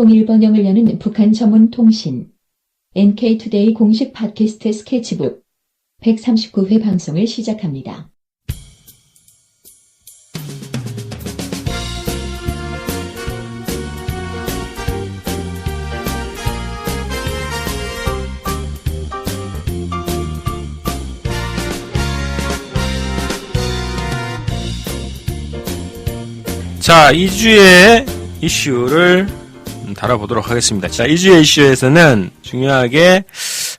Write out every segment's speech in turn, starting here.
통일 번영을 여는 북한 전문 통신 NK투데이 공식 팟캐스트 스케치북 139회 방송을 시작합니다. 자, 2주의 이슈를 음, 다뤄보도록 하겠습니다. 자, 2주의 이슈에서는 중요하게,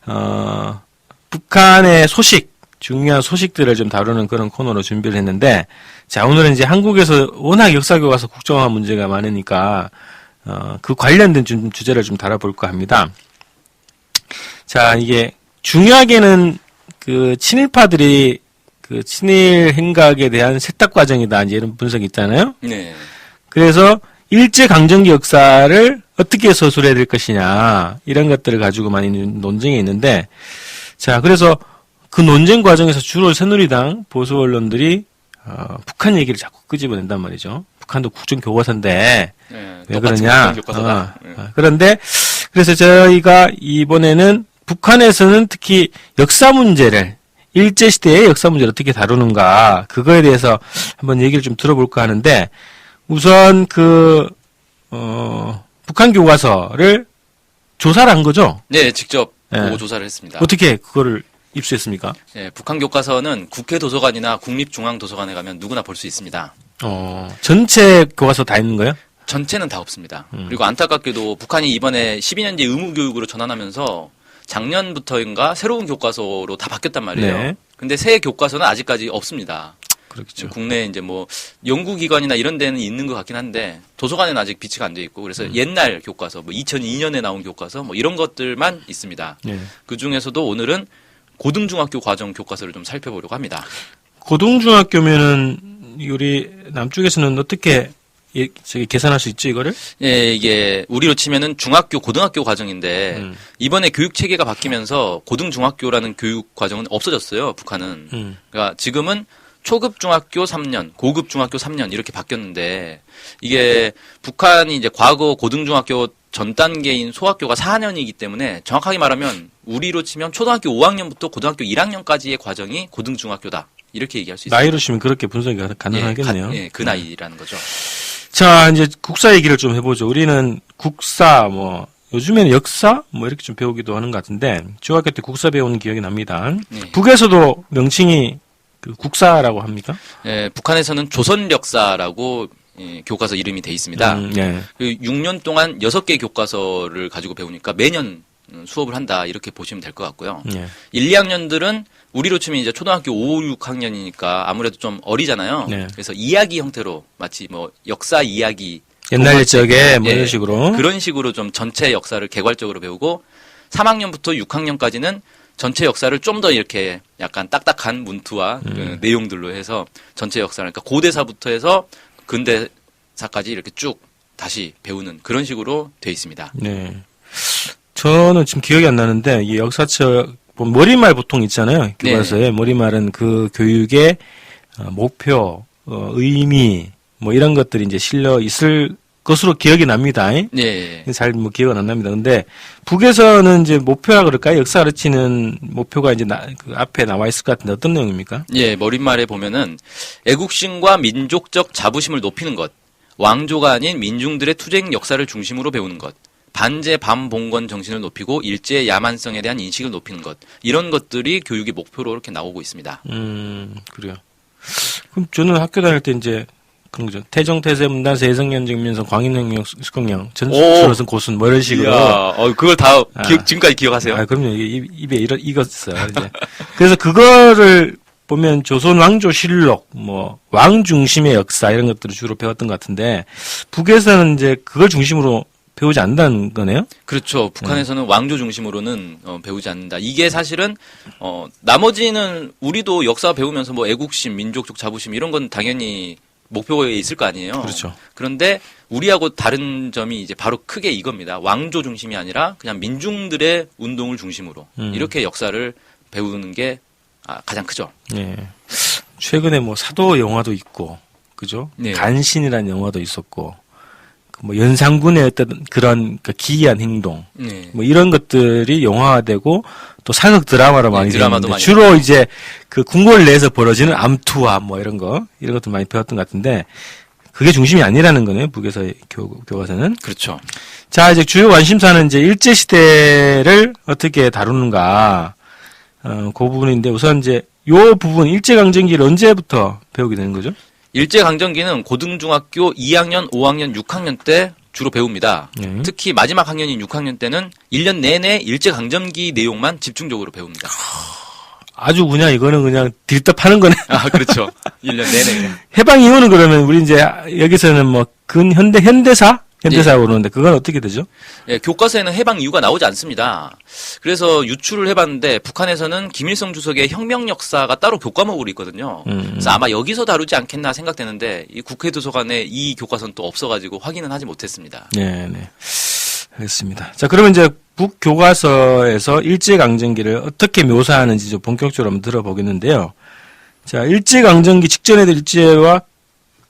어, 북한의 소식, 중요한 소식들을 좀 다루는 그런 코너로 준비를 했는데, 자, 오늘은 이제 한국에서 워낙 역사교과서 국정화 문제가 많으니까, 어, 그 관련된 좀 주제를 좀 다뤄볼까 합니다. 자, 이게, 중요하게는 그 친일파들이 그 친일 행각에 대한 세탁 과정이다. 이제 이런 분석이 있잖아요. 네. 그래서 일제 강점기 역사를 어떻게 서술해야 될 것이냐 이런 것들을 가지고 많이 논쟁이 있는데 자 그래서 그 논쟁 과정에서 주로 새누리당 보수 언론들이 어, 북한 얘기를 자꾸 끄집어낸단 말이죠. 북한도 국정 교과서인데 네, 왜 그러냐? 어, 네. 어, 그런데 그래서 저희가 이번에는 북한에서는 특히 역사 문제를 일제 시대의 역사 문제를 어떻게 다루는가 그거에 대해서 한번 얘기를 좀 들어볼까 하는데 우선 그 어, 북한 교과서를 조사를 한 거죠. 네, 직접 네. 보고 조사를 했습니다. 어떻게 그거를 입수했습니까? 네, 북한 교과서는 국회 도서관이나 국립중앙 도서관에 가면 누구나 볼 수 있습니다. 어, 전체 교과서 다 있는 거예요? 전체는 다 없습니다. 음. 그리고 안타깝게도 북한이 이번에 12년제 의무 교육으로 전환하면서 작년부터인가 새로운 교과서로 다 바뀌었단 말이에요. 네. 근데 새 교과서는 아직까지 없습니다. 그렇겠죠. 국내 이제 뭐 연구기관이나 이런 데는 있는 것 같긴 한데 도서관에는 아직 비치가 안 돼 있고 그래서 음. 옛날 교과서 뭐 2002년에 나온 교과서 뭐 이런 것들만 있습니다. 네. 그 중에서도 오늘은 고등중학교 과정 교과서를 좀 살펴보려고 합니다. 고등중학교면은 우리 남쪽에서는 어떻게 예, 저기 계산할 수 있죠 이거를? 예, 이게 우리로 치면은 중학교, 고등학교 과정인데 음. 이번에 교육 체계가 바뀌면서 고등 중학교라는 교육 과정은 없어졌어요. 북한은. 음. 그러니까 지금은 초급 중학교 3년, 고급 중학교 3년 이렇게 바뀌었는데 이게 북한이 이제 과거 고등중학교 전 단계인 소학교가 4년이기 때문에 정확하게 말하면 우리로 치면 초등학교 5학년부터 고등학교 1학년까지의 과정이 고등중학교다. 이렇게 얘기할 수 있습니다. 나이로 치면 그렇게 분석이 가- 가능하겠네요. 예, 가- 예, 그 나이라는 거죠. 자, 이제 국사 얘기를 좀 해보죠. 우리는 국사, 뭐, 요즘에는 역사? 뭐, 이렇게 좀 배우기도 하는 것 같은데, 중학교 때 국사 배우는 기억이 납니다. 네. 북에서도 명칭이 그 국사라고 합니까? 예, 북한에서는 조선 역사라고 예, 교과서 이름이 돼 있습니다. 음, 예. 그 6년 동안 6개 교과서를 가지고 배우니까 매년 음, 수업을 한다 이렇게 보시면 될 것 같고요. 예. 1, 2학년들은 우리로 치면 이제 초등학교 5, 6학년이니까 아무래도 좀 어리잖아요. 네. 그래서 이야기 형태로 마치 뭐 역사 이야기 옛날 옛적에 뭐 예, 이런 식으로. 그런 식으로 좀 전체 역사를 개괄적으로 배우고 3학년부터 6학년까지는 전체 역사를 좀 더 이렇게 약간 딱딱한 문투와 음. 그 내용들로 해서 전체 역사를 그러니까 고대사부터 해서 근대사까지 이렇게 쭉 다시 배우는 그런 식으로 돼 있습니다. 네. 저는 지금 기억이 안 나는데, 이 역사책, 뭐 머리말 보통 있잖아요. 네. 교과서에. 머리말은 그 교육의 어, 목표, 어, 의미, 뭐 이런 것들이 이제 실려 있을 것으로 기억이 납니다. 네. 잘뭐 기억은 안 납니다. 근데 북에서는 이제 목표라 그럴까요? 역사 가르치는 목표가 이제 나, 그 앞에 나와 있을 것 같은데 어떤 내용입니까? 예, 머릿말에 보면은 애국심과 민족적 자부심을 높이는 것, 왕조가 아닌 민중들의 투쟁 역사를 중심으로 배우는 것, 반제 반봉건 정신을 높이고 일제의 야만성에 대한 인식을 높이는 것, 이런 것들이 교육의 목표로 이렇게 나오고 있습니다. 음, 그래요. 그럼 저는 학교 다닐 때 이제 그런 거죠. 태정, 태세, 문단, 세성년, 증면서, 광인혁명, 수경량, 전수로선 고순, 뭐 이런 식으로. 어, 그걸 다 아. 기억, 지금까지 기억하세요? 아, 그럼요. 입- 입에 이런, 익었어요. 이제. 그래서 그거를 보면 조선 왕조 실록, 뭐, 왕 중심의 역사 이런 것들을 주로 배웠던 것 같은데, 북에서는 이제 그걸 중심으로 배우지 않는다는 거네요? 그렇죠. 북한에서는 왕조 중심으로는 어, 배우지 않는다. 이게 사실은 어, 나머지는 우리도 역사 배우면서 뭐 애국심, 민족적 자부심 이런 건 당연히 목표에 있을 거 아니에요. 그렇죠. 그런데 우리하고 다른 점이 이제 바로 크게 이겁니다. 왕조 중심이 아니라 그냥 민중들의 운동을 중심으로 음. 이렇게 역사를 배우는 게 아, 가장 크죠. 예. 최근에 뭐 사도 영화도 있고, 그죠? 네. 간신이라는 영화도 있었고, 뭐 연산군의 어떤 그런 그 기이한 행동 네. 뭐 이런 것들이 영화화되고 또 사극 드라마로 네, 많이 드라마도 많이 주로 이제 그 궁궐 내에서 벌어지는 암투와 뭐 이런 거 이런 것도 많이 배웠던 것 같은데 그게 중심이 아니라는 거네요 북에서의 교, 교과서는 그렇죠. 자 이제 주요 관심사는 이제 일제 시대를 어떻게 다루는가 어, 그 부분인데 우선 이제 요 부분 일제 강점기를 언제부터 배우게 되는 거죠? 일제 강점기는 고등중학교 2학년, 5학년, 6학년 때 주로 배웁니다. 네. 특히 마지막 학년인 6학년 때는 1년 내내 일제 강점기 내용만 집중적으로 배웁니다. 아주 그냥 이거는 그냥 딜떡하는 거네. 아, 그렇죠. 1년 내내. 해방 이후는 그러면 우리 이제 여기서는 뭐 근현대 현대사 현대사 오르는데 그건 어떻게 되죠? 예, 교과서에는 해방 이유가 나오지 않습니다. 그래서 유출을 해봤는데 북한에서는 김일성 주석의 혁명 역사가 따로 교과목으로 있거든요. 음. 그래서 아마 여기서 다루지 않겠나 생각되는데 이 국회 도서관에 이 교과서는 또 없어가지고 확인은 하지 못했습니다. 네, 네. 알겠습니다. 자, 그러면 이제 북 교과서에서 일제 강점기를 어떻게 묘사하는지 좀 본격적으로 한번 들어보겠는데요. 자, 일제 강점기 직전에도 일제와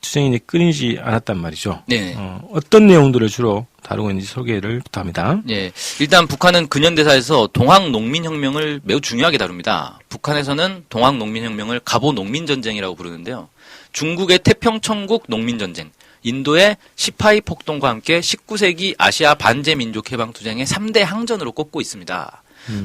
투쟁이 끊이지 않았단 말이죠. 네. 어, 어떤 내용들을 주로 다루고 있는지 소개를 부탁합니다. 예, 일단 북한은 근현대사에서 동학 농민혁명을 매우 중요하게 다룹니다. 북한에서는 동학 농민혁명을 갑오 농민전쟁이라고 부르는데요. 중국의 태평천국 농민전쟁, 인도의 시파이 폭동과 함께 19세기 아시아 반제민족 해방투쟁의 3대 항전으로 꼽고 있습니다.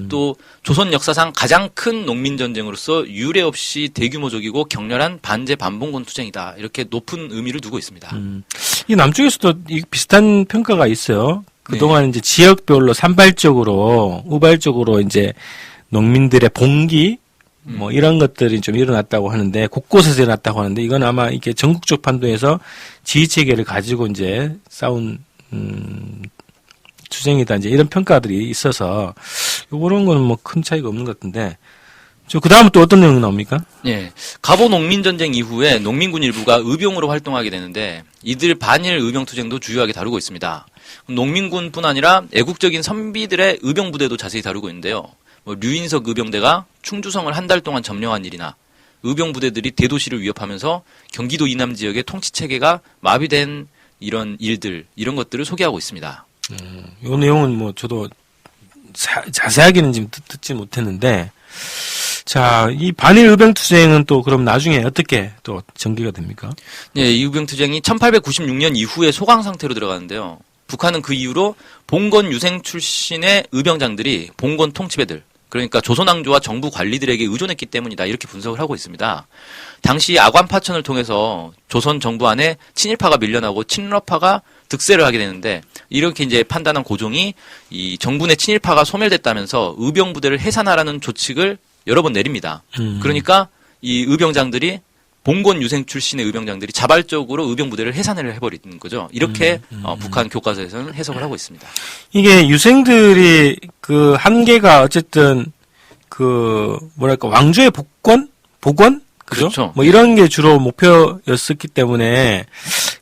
또 조선 역사상 가장 큰 농민 전쟁으로서 유례 없이 대규모적이고 격렬한 반제 반봉건 투쟁이다. 이렇게 높은 의미를 두고 있습니다. 음. 이 남쪽에서도 이 비슷한 평가가 있어요. 그동안 이제 지역별로 산발적으로, 우발적으로 이제 농민들의 봉기, 뭐 이런 것들이 좀 일어났다고 하는데, 곳곳에서 일어났다고 하는데, 이건 아마 이게 전국적 판도에서 지휘 체계를 가지고 이제 싸운, 음, 투쟁이다. 이제 이런 평가들이 있어서, 요런 거는 뭐 큰 차이가 없는 것 같은데, 저, 그 다음은 또 어떤 내용이 나옵니까? 예. 갑오 농민 전쟁 이후에 농민군 일부가 의병으로 활동하게 되는데 이들 반일 의병 투쟁도 주요하게 다루고 있습니다. 농민군뿐 아니라 애국적인 선비들의 의병 부대도 자세히 다루고 있는데요. 뭐 류인석 의병대가 충주성을 한 달 동안 점령한 일이나 의병 부대들이 대도시를 위협하면서 경기도 이남 지역의 통치 체계가 마비된 이런 일들, 이런 것들을 소개하고 있습니다. 요 내용은 뭐 저도 자, 자세하게는 지금 듣, 듣지 못했는데 자, 이 반일 의병 투쟁은 또 그럼 나중에 어떻게 또 전개가 됩니까? 예, 이 의병 투쟁이 1896년 이후에 소강 상태로 들어가는데요. 북한은 그 이후로 봉건 유생 출신의 의병장들이 봉건 통치배들, 그러니까 조선왕조와 정부 관리들에게 의존했기 때문이다. 이렇게 분석을 하고 있습니다. 당시 아관 파천을 통해서 조선 정부 안에 친일파가 밀려나고 친러파가 득세를 하게 되는데 이렇게 이제 판단한 고종이 이내 친일파가 소멸됐다면서 의병 부대를 해산하라는 조칙을 여러 번 내립니다. 음. 그러니까 이 의병장들이 봉건 유생 출신의 의병장들이 자발적으로 의병 부대를 해산을 해버리는 거죠. 이렇게 어, 북한 교과서에서는 해석을 하고 있습니다. 이게 유생들이 그 한계가 어쨌든 그 뭐랄까 왕조의 복권? 복원? 그죠? 그렇죠. 뭐 이런 게 주로 목표였었기 때문에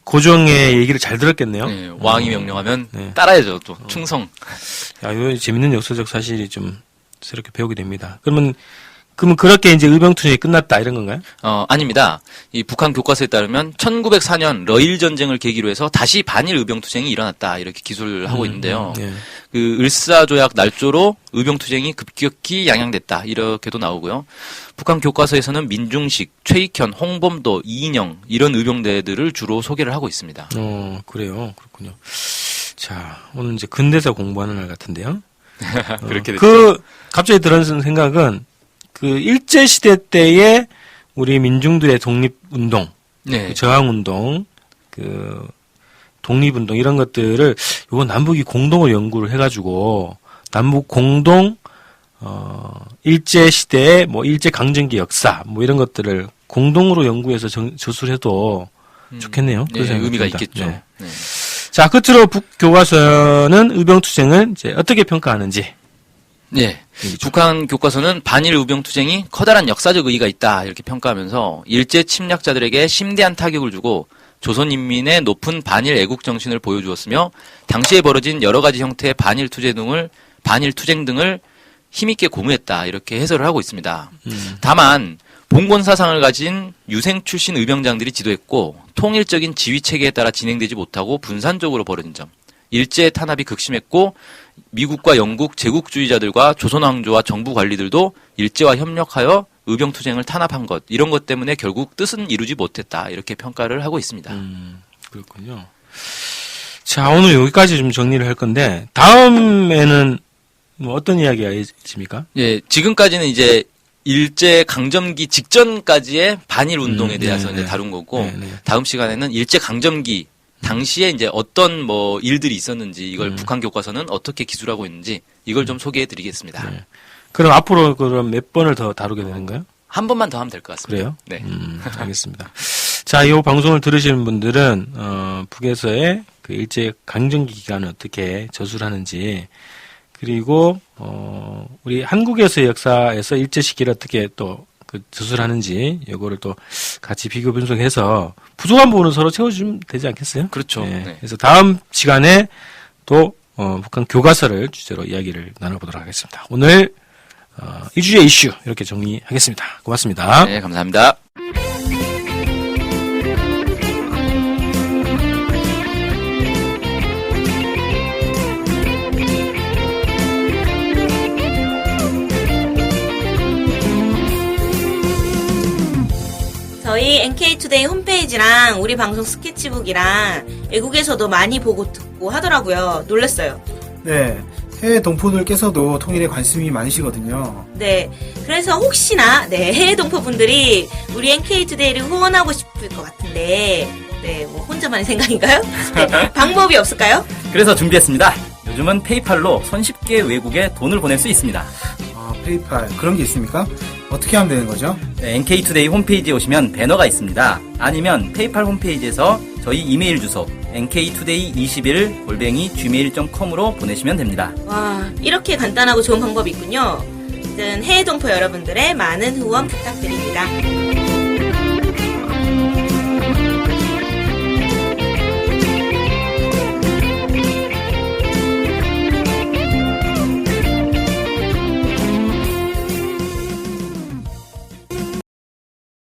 고종의 얘기를 잘 들었겠네요. 네, 왕이 명령하면 네. 따라야죠. 또 충성. 야, 이거 재밌는 역사적 사실이 좀 새롭게 배우게 됩니다. 그러면 그러면 그렇게 이제 의병 투쟁이 끝났다 이런 건가요? 어, 아닙니다. 이 북한 교과서에 따르면 1904년 러일 전쟁을 계기로 해서 다시 반일 의병 투쟁이 일어났다 이렇게 기술을 하고 있는데요. 예. 그 을사 조약 날조로 의병 투쟁이 급격히 양양됐다 이렇게도 나오고요. 북한 교과서에서는 민중식, 최익현, 홍범도, 이인영 이런 의병대들을 주로 소개를 하고 있습니다. 어, 그래요. 그렇군요. 자, 오늘 이제 근대사 공부하는 날 같은데요. 어, 그렇게 됐죠. 그, 갑자기 들은 생각은, 그, 일제 시대 때의 우리 민중들의 독립 운동, 네. 그 저항 운동, 그, 독립 운동, 이런 것들을, 요거 남북이 공동으로 연구를 해가지고, 남북 공동, 어, 일제 시대의 뭐, 일제 강점기 역사, 뭐, 이런 것들을 공동으로 연구해서 정, 저술해도 좋겠네요. 네, 의미가. 있겠죠. 네. 네. 자, 끝으로 북 교과서는 의병투쟁을 이제 어떻게 평가하는지. 네. 북한 교과서는 반일 의병 투쟁이 커다란 역사적 의의가 있다 이렇게 평가하면서 일제 침략자들에게 심대한 타격을 주고 조선 인민의 높은 반일 애국 정신을 보여주었으며 당시에 벌어진 여러 가지 형태의 반일 투쟁 등을 반일 투쟁 등을 힘있게 고무했다 이렇게 해설을 하고 있습니다. 다만 봉건 사상을 가진 유생 출신 의병장들이 지도했고 통일적인 지휘 체계에 따라 진행되지 못하고 분산적으로 벌어진 점. 일제 탄압이 극심했고 미국과 영국 제국주의자들과 조선 왕조와 정부 관리들도 일제와 협력하여 의병 투쟁을 탄압한 것 이런 것 때문에 결국 뜻은 이루지 못했다 이렇게 평가를 하고 있습니다. 음, 그렇군요. 자, 오늘 여기까지 좀 정리를 할 건데, 다음에는 뭐 어떤 이야기가 있습니까? 예, 지금까지는 이제 일제 강점기 직전까지의 반일 운동에 음, 대해서 네, 이제 네. 다룬 거고 네, 네. 다음 시간에는 일제 강점기 당시에 이제 어떤 뭐 일들이 있었는지 이걸 음. 북한 교과서는 어떻게 기술하고 있는지 이걸 좀 소개해 드리겠습니다. 네. 그럼 앞으로 그럼 몇 번을 더 다루게 되는가요? 한 번만 더 하면 될 것 같습니다. 그래요? 네. 음, 알겠습니다. 자, 이 방송을 들으시는 분들은, 어, 북에서의 그 일제 강점기 기간을 어떻게 저술 하는지, 그리고, 어, 우리 한국에서의 역사에서 일제 시기를 어떻게 또, 그 저술하는지, 요거를 또 같이 비교 분석해서 부족한 부분은 서로 채워주면 되지 않겠어요? 그렇죠. 네. 네. 그래서 다음 시간에 또, 어, 북한 교과서를 주제로 이야기를 나눠보도록 하겠습니다. 오늘, 어, 이주의 이슈, 이렇게 정리하겠습니다. 고맙습니다. 네, 감사합니다. NK투데이 홈페이지랑 우리 방송 스케치북이랑 외국에서도 많이 보고 듣고 하더라고요. 놀랐어요. 네, 해외 동포들께서도 통일에 관심이 많으시거든요. 네. 그래서 혹시나, 네, 해외 동포분들이 우리 NK투데이를 후원하고 싶을 것 같은데, 네, 뭐 혼자만의 생각인가요? 네, 방법이 없을까요? 그래서 준비했습니다. 요즘은 페이팔로 손쉽게 외국에 돈을 보낼 수 있습니다. 아, 페이팔 그런 게 있습니까? 어떻게 하면 되는 거죠? 네, NK투데이 홈페이지에 오시면 배너가 있습니다. 아니면 페이팔 홈페이지에서 저희 이메일 주소 nktoday21 골뱅이 gmail.com으로 보내시면 됩니다. 와, 이렇게 간단하고 좋은 방법이 있군요. 아무튼 해외 동포 여러분들의 많은 후원 부탁드립니다.